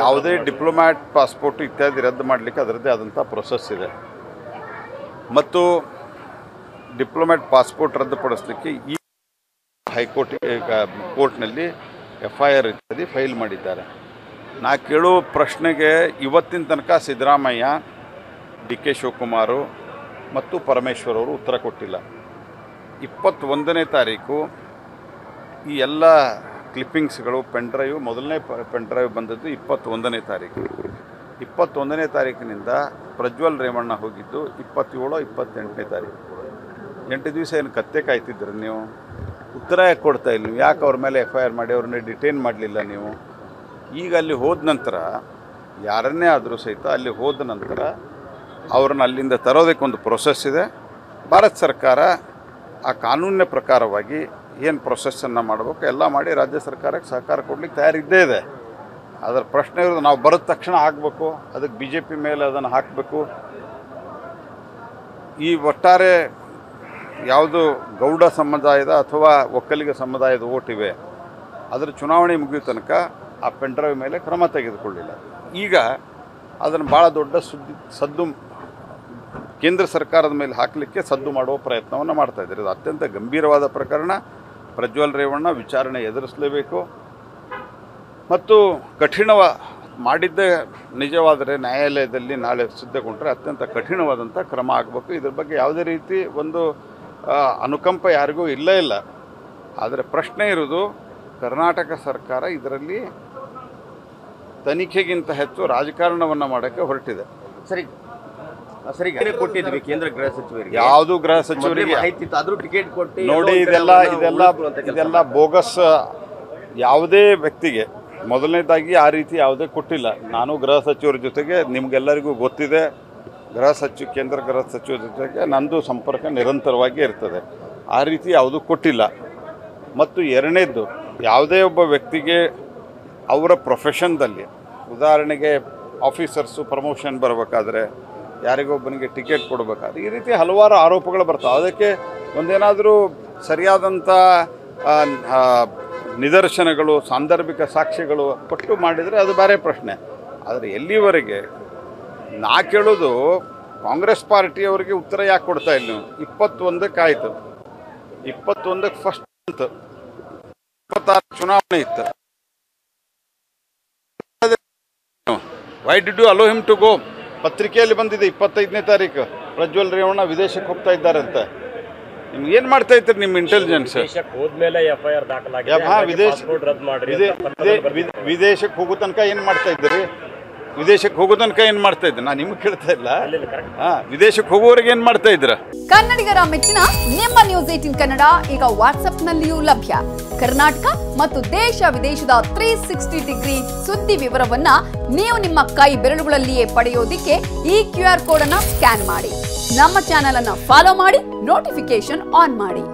ಯಾವುದೇ Diplomat passport ಇತ್ಯಾದಿ ರದ್ದು ಮಾಡಲಿಕ್ಕೆ ಅದರದ್ದೇ ಆದಂಥ ಪ್ರೊಸೆಸ್ ಇದೆ. ಮತ್ತು ಡಿಪ್ಲೊಮ್ಯಾಟ್ ಪಾಸ್ಪೋರ್ಟ್ ರದ್ದುಪಡಿಸಲಿಕ್ಕೆ ಈ ಹೈಕೋರ್ಟ್ ಕೋರ್ಟ್ನಲ್ಲಿ ಎಫ್ ಐ ಆರ್ ಇತ್ಯಾದಿ ಫೈಲ್ ಮಾಡಿದ್ದಾರೆ. ನಾ ಕೇಳೋ ಪ್ರಶ್ನೆಗೆ ಇವತ್ತಿನ ತನಕ ಸಿದ್ದರಾಮಯ್ಯ ಡಿ ಕೆ ಶಿವಕುಮಾರು ಮತ್ತು ಪರಮೇಶ್ವರ್ ಅವರು ಉತ್ತರ ಕೊಟ್ಟಿಲ್ಲ. ಇಪ್ಪತ್ತೊಂದನೇ ತಾರೀಕು ಈ ಎಲ್ಲ ಕ್ಲಿಪ್ಪಿಂಗ್ಸ್ಗಳು ಪೆನ್ಡ್ರೈವ್ ಮೊದಲನೇ ಪೆನ್ ಡ್ರೈವ್ ಬಂದದ್ದು ಇಪ್ಪತ್ತೊಂದನೇ ತಾರೀಕು. ಇಪ್ಪತ್ತೊಂದನೇ ತಾರೀಕಿನಿಂದ ಪ್ರಜ್ವಲ್ ರೇವಣ್ಣ ಹೋಗಿದ್ದು ಇಪ್ಪತ್ತೇಳು, ಇಪ್ಪತ್ತೆಂಟನೇ ತಾರೀಕು. ಎಂಟು ದಿವಸ ಏನು ಕತ್ತೆ ಕಾಯ್ತಿದ್ರು ನೀವು? ಉತ್ತರ ಯಾಕೆ ಕೊಡ್ತಾ ಇಲ್ಲ ನೀವು. ಯಾಕೆ ಅವ್ರ ಮೇಲೆ ಎಫ್ ಐ ಆರ್ ಮಾಡಿ, ಅವ್ರನ್ನ ಡಿಟೈನ್ ಮಾಡಲಿಲ್ಲ ನೀವು? ಈಗ ಅಲ್ಲಿ ಹೋದ ನಂತರ, ಯಾರನ್ನೇ ಆದರೂ ಸಹಿತ ಅಲ್ಲಿ ಹೋದ ನಂತರ ಅವ್ರನ್ನ ಅಲ್ಲಿಂದ ತರೋದಕ್ಕೆ ಒಂದು ಪ್ರೊಸೆಸ್ ಇದೆ. ಭಾರತ ಸರ್ಕಾರ ಆ ಕಾನೂನಿನ ಪ್ರಕಾರವಾಗಿ ಏನು ಪ್ರೊಸೆಸ್ಸನ್ನು ಮಾಡಬೇಕು, ಎಲ್ಲ ಮಾಡಿ ರಾಜ್ಯ ಸರ್ಕಾರಕ್ಕೆ ಸಹಕಾರ ಕೊಡ್ಲಿಕ್ಕೆ ತಯಾರಿದ್ದೇ ಇದೆ. ಅದರ ಪ್ರಶ್ನೆ ಇರೋದು ನಾವು ಬರೋದ ತಕ್ಷಣ ಆಗಬೇಕು ಅದಕ್ಕೆ ಬಿ ಜೆ ಪಿ ಮೇಲೆ ಅದನ್ನು ಹಾಕಬೇಕು. ಈ ಒಟ್ಟಾರೆ ಯಾವುದು ಗೌಡ ಸಮುದಾಯದ ಅಥವಾ ಒಕ್ಕಲಿಗ ಸಮುದಾಯದ ಓಟಿವೆ ಅದರ ಚುನಾವಣೆ ಮುಗಿಯೋ ತನಕ ಆ ಪೆಂಡ್ರೈವ್ ಮೇಲೆ ಕ್ರಮ ತೆಗೆದುಕೊಳ್ಳಿಲ್ಲ. ಈಗ ಅದನ್ನು ಭಾಳ ದೊಡ್ಡ ಸುದ್ದಿ, ಸದ್ದು ಕೇಂದ್ರ ಸರ್ಕಾರದ ಮೇಲೆ ಹಾಕಲಿಕ್ಕೆ ಸದ್ದು ಮಾಡುವ ಪ್ರಯತ್ನವನ್ನು ಮಾಡ್ತಾ ಇದ್ದಾರೆ. ಇದು ಅತ್ಯಂತ ಗಂಭೀರವಾದ ಪ್ರಕರಣ. ಪ್ರಜ್ವಲ್ ರೇವಣ್ಣ ವಿಚಾರಣೆ ಎದುರಿಸಲೇಬೇಕು. ಮತ್ತು ಕಠಿಣವ ಮಾಡಿದ್ದೇ ನಿಜವಾದರೆ ನ್ಯಾಯಾಲಯದಲ್ಲಿ ನಾಳೆ ಸಿದ್ಧಗೊಂಡ್ರೆ ಅತ್ಯಂತ ಕಠಿಣವಾದಂಥ ಕ್ರಮ ಆಗಬೇಕು. ಇದ್ರ ಬಗ್ಗೆ ಯಾವುದೇ ರೀತಿ ಒಂದು ಅನುಕಂಪ ಯಾರಿಗೂ ಇಲ್ಲೇ, ಇಲ್ಲ. ಆದರೆ ಪ್ರಶ್ನೆ ಇರೋದು ಕರ್ನಾಟಕ ಸರ್ಕಾರ ಇದರಲ್ಲಿ ತನಿಖೆಗಿಂತ ಹೆಚ್ಚು ರಾಜಕಾರಣವನ್ನು ಮಾಡೋಕ್ಕೆ ಹೊರಟಿದೆ. ಸರಿ ಸರಿ ಕೊಟ್ಟಿದ್ವಿ ಕೇಂದ್ರ ಗೃಹ ಸಚಿವರಿಗೆ. ಯಾವುದು ಗೃಹ ಸಚಿವರಿಗೆ? ಮಾಹಿತಿ ಆದ್ರೂ ಟಿಕೆಟ್ ಕೊಟ್ಟು ನೋಡಿ ಇದೆಲ್ಲ ಇದೆಲ್ಲ ಇದೆಲ್ಲ ಬೋಗಸ್ ಯಾವುದೇ ವ್ಯಕ್ತಿಗೆ ಮೊದಲನೇದಾಗಿ ಆ ರೀತಿ ಯಾವುದೇ ಕೊಟ್ಟಿಲ್ಲ. ನಾನು ಗೃಹ ಸಚಿವರ ಜೊತೆಗೆ ನಿಮಗೆಲ್ಲರಿಗೂ ಗೊತ್ತಿದೆ ಗೃಹ ಸಚಿವ ಕೇಂದ್ರ ಗೃಹ ಸಚಿವರ ಜೊತೆಗೆ ನಂದು ಸಂಪರ್ಕ ನಿರಂತರವಾಗಿ ಇರ್ತದೆ. ಆ ರೀತಿ ಯಾವುದೂ ಕೊಟ್ಟಿಲ್ಲ. ಮತ್ತು ಎರಡನೇದ್ದು ಯಾವುದೇ ಒಬ್ಬ ವ್ಯಕ್ತಿಗೆ ಅವರ ಪ್ರೊಫೆಷನ್ದಲ್ಲಿ ಉದಾಹರಣೆಗೆ ಆಫೀಸರ್ಸು ಪ್ರಮೋಷನ್ ಬರಬೇಕಾದ್ರೆ ಯಾರಿಗೊಬ್ಬನಿಗೆ ಟಿಕೆಟ್ ಕೊಡಬೇಕಾದ್ರೆ ಈ ರೀತಿ ಹಲವಾರು ಆರೋಪಗಳು ಬರ್ತಾವೆ. ಅದಕ್ಕೆ ಒಂದೇನಾದರೂ ಸರಿಯಾದಂಥ ನಿದರ್ಶನಗಳು, ಸಾಂದರ್ಭಿಕ ಸಾಕ್ಷ್ಯಗಳು ಕೊಟ್ಟು ಮಾಡಿದರೆ ಅದು ಬೇರೆ ಪ್ರಶ್ನೆ. ಆದರೆ ಎಲ್ಲಿವರೆಗೆ? ನಾ ಕೇಳೋದು ಕಾಂಗ್ರೆಸ್ ಪಾರ್ಟಿಯವರಿಗೆ ಉತ್ತರ ಯಾಕೆ ಕೊಡ್ತಾ ಇಲ್ಲ ನೀವು? ಇಪ್ಪತ್ತೊಂದಕ್ಕೆ ಆಯಿತು. ಇಪ್ಪತ್ತೊಂದಕ್ಕೆ ಫಸ್ಟ್ ಅಂತ ಇಪ್ಪತ್ತಾರು ಚುನಾವಣೆ ಇತ್ತು. Why did you allow him to go ಪತ್ರಿಕೆಯಲ್ಲಿ ಬಂದಿದೆ ಇಪ್ಪತ್ತೈದನೇ ತಾರೀಕು ಪ್ರಜ್ವಲ್ ರೇವಣ್ಣ ವಿದೇಶಕ್ಕೆ ಹೋಗ್ತಾ ಇದ್ದಾರಂತೆ. ನಿಮ್ಗೆ ಏನು ಮಾಡ್ತಾ ಇರ್ತೀರಿ ನಿಮ್ಮ ಇಂಟೆಲಿಜೆನ್ಸ್ ವಿದೇಶಕ್ಕೆ ಹೋದ್ಮೇಲೆ ಎಫ್ ಐ ಆರ್ ದಾಖಲಾಗಿದೆ ವಿದೇಶ- ಹೋಗೋ ತನಕ ಏನು ಮಾಡ್ತಾ ಇದ್ದೀರಿ? ವಿದೇಶಕ್ಕೆ ಹೋಗೋ ತನಕ ಏನು ಮಾಡ್ತಾ ಇದ್ದೆ? ನಾನು ನಿಮ್ಗೆ ಕೇಳ್ತಾ ಇಲ್ಲ. ಹಾಂ ವಿದೇಶಕ್ಕೆ ಹೋಗುವವರಿಗೆ ಏನು ಮಾಡ್ತಾ ಇದ್ರ? ಕನ್ನಡಿಗರ ಮೆಚ್ಚಿನ ನಿಮ್ಮ ನ್ಯೂಸ್ ಏಟಿನ್ ಕನ್ನಡ ಈಗ ವಾಟ್ಸ್ಆಪ್ನಲ್ಲಿಯೂ ಲಭ್ಯ. ಕರ್ನಾಟಕ ಮತ್ತು ದೇಶ ವಿದೇಶದ ತ್ರೀ ಸಿಕ್ಸ್ಟಿ ಡಿಗ್ರಿ ಸುದ್ದಿ ವಿವರವನ್ನ ನೀವು ನಿಮ್ಮ ಕೈ ಬೆರಳುಗಳಲ್ಲಿಯೇ ಪಡೆಯೋದಿಕ್ಕೆ ಈ ಕ್ಯೂ ಆರ್ ಕೋಡ್ ಅನ್ನ ಸ್ಕ್ಯಾನ್ ಮಾಡಿ. ನಮ್ಮ ಚಾನೆಲ್ ಅನ್ನ ಫಾಲೋ ಮಾಡಿ ನೋಟಿಫಿಕೇಶನ್ ಆನ್ ಮಾಡಿ.